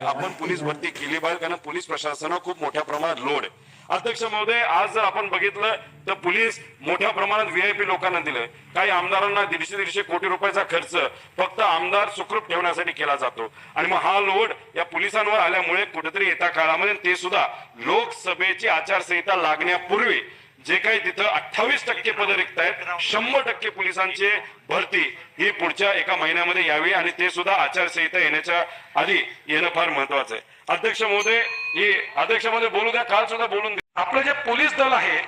आपण पोलीस भरती केली पाहिजे कारण पोलीस प्रशासनावर खूप मोठ्या प्रमाणात लोड आहे. अध्यक्ष महोदय आज जर आपण बघितलं तर पोलीस मोठ्या प्रमाणात व्हीआयपी लोकांना दिलं काही आमदारांना दीडशे दीडशे कोटी रुपयाचा खर्च फक्त आमदार सुखरूप ठेवण्यासाठी केला जातो आणि मग हा लोड या पोलिसांवर आल्यामुळे कुठेतरी येत्या काळामध्ये ते सुद्धा लोकसभेची आचारसंहिता लागण्यापूर्वी जे काही तिथं अठ्ठावीस टक्के पद रिक्त आहेत शंभर टक्के पोलिसांची भरती ही पुढच्या एका महिन्यामध्ये यावी आणि ते सुद्धा आचारसंहिता येण्याच्या आधी येणं फार महत्वाचं आहे. अध्यक्ष महोदय ही अध्यक्ष महोदय बोलू द्या काल सुद्धा बोलून द्या आपलं जे पोलीस दल आहे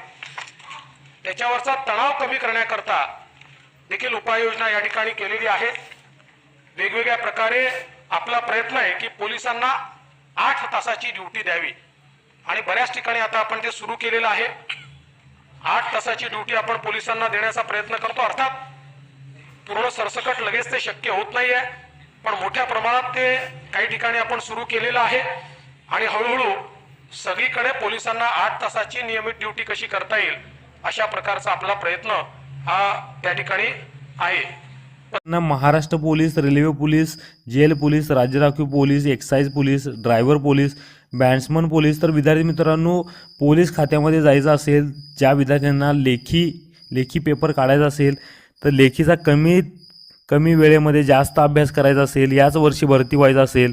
त्याच्यावरचा तणाव कमी करण्याकरता देखील उपाययोजना या ठिकाणी केलेली आहे. वेगवेगळ्या प्रकारे आपला प्रयत्न आहे की पोलिसांना आठ तासाची ड्युटी द्यावी. आणि बऱ्याच ठिकाणी आता आपण ते सुरू केलेलं आहे. आठ तासाची ड्युटी आपण पोलिसांना देण्याचा प्रयत्न करतो. अर्थात पूर्ण सरसकट लगेच ते शक्य होत नाहीये. पण मोठ्या प्रमाणात ते काही ठिकाणी आपण सुरू केलेलं आहे. आणि हळूहळू सगळीकडे पोलिसांना आठ तासाची नियमित ड्युटी कशी करता येईल अशा प्रकारचा आपला प्रयत्न हा त्या ठिकाणी आहे. Maharashtra police railway police jail police राज्य राखीव police excise police driver police bandsman police. तर विद्यार्थी मित्रांनो पोलीस खात्यामध्ये जायचं असेल ज्या विद्यार्थ्यांना लेखी लेखी पेपर काढायचा असेल तर लेखीचा कमी कमी वेळेमध्ये जास्त अभ्यास करायचा असेल याच वर्षी भरती व्हायचं असेल